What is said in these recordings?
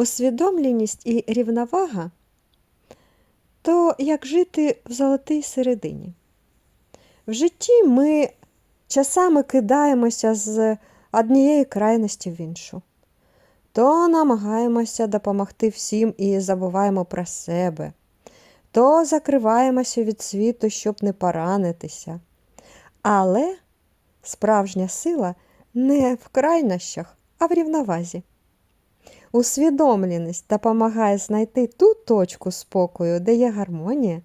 Усвідомленість і рівновага то як жити в золотій середині. В житті ми часами кидаємося з однієї крайності в іншу. То намагаємося допомогти всім і забуваємо про себе, то закриваємося від світу, щоб не поранитися. Але справжня сила не в крайнощах, а в рівновазі. Усвідомленість допомагає знайти ту точку спокою, де є гармонія,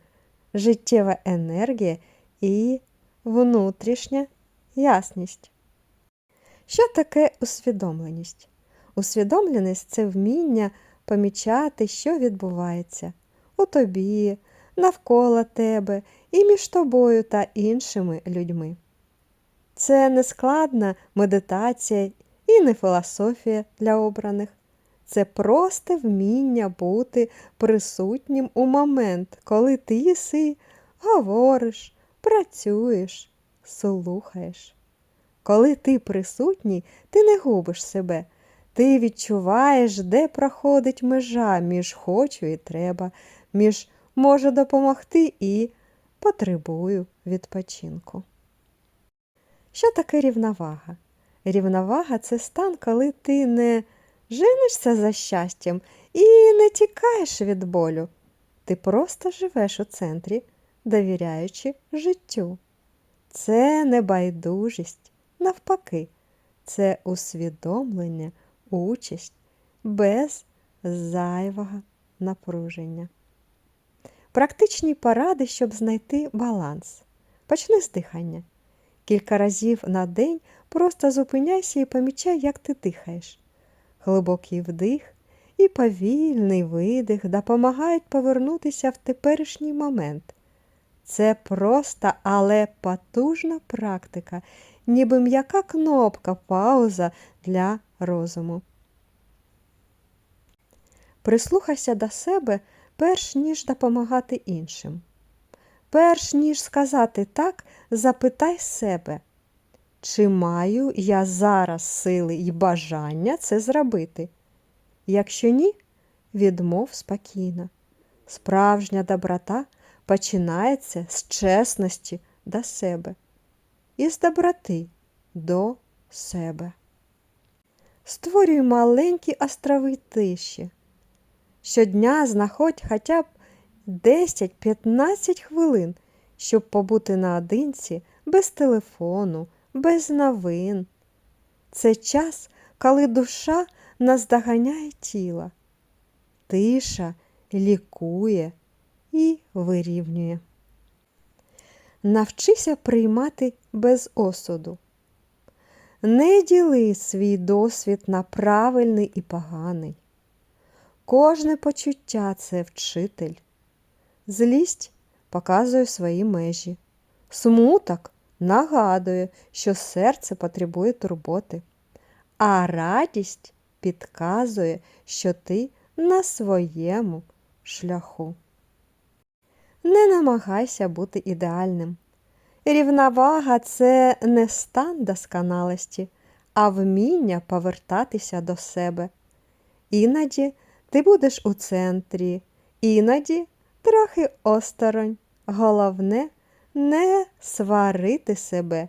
життєва енергія і внутрішня ясність. Що таке усвідомленість? Усвідомленість це вміння помічати, що відбувається у тобі, навколо тебе і між тобою та іншими людьми. Це не складна медитація і не філософія для обраних. Це просто вміння бути присутнім у момент, коли ти єси, говориш, працюєш, слухаєш. Коли ти присутній, ти не губиш себе, ти відчуваєш, де проходить межа між хочу і треба, між може допомогти і потребую відпочинку. Що таке рівновага? Рівновага це стан, коли ти не женишся за щастям і не тікаєш від болю. Ти просто живеш у центрі, довіряючи життю. Це не байдужість, навпаки, це усвідомлення, участь без зайвого напруження. Практичні поради, щоб знайти баланс. Почни з дихання. Кілька разів на день просто зупиняйся і помічай, як ти дихаєш. Глибокий вдих і повільний видих допомагають повернутися в теперішній момент. Це проста, але потужна практика, ніби м'яка кнопка пауза для розуму. Прислухайся до себе, перш ніж допомагати іншим. Перш ніж сказати так, запитай себе, чи маю я зараз сили і бажання це зробити? Якщо ні, відмов спокійно. Справжня доброта починається з чесності до себе і з доброти до себе. Створюй маленькі острови тиші. Щодня знаходь хоча б 10-15 хвилин, щоб побути наодинці без телефону, без новин. Це час, коли душа наздоганяє тіло. Тиша лікує і вирівнює. Навчися приймати без осуду. Не діли свій досвід на правильний і поганий. Кожне почуття це вчитель. Злість показує свої межі. Смуток нагадує, що серце потребує турботи, а радість підказує, що ти на своєму шляху. Не намагайся бути ідеальним. Рівновага це не стан досконалості, а вміння повертатися до себе. Іноді ти будеш у центрі, іноді трохи осторонь. Головне не сварити себе,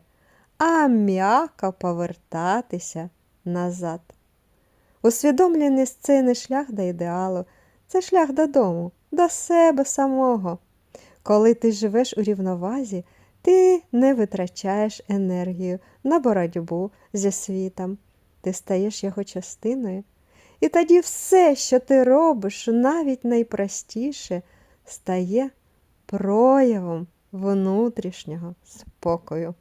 а м'яко повертатися назад. Усвідомленість це не шлях до ідеалу, це шлях додому, до себе самого. Коли ти живеш у рівновазі, ти не витрачаєш енергію на боротьбу зі світом, ти стаєш його частиною. І тоді все, що ти робиш, навіть найпростіше, стає проявом внутрішнього спокою.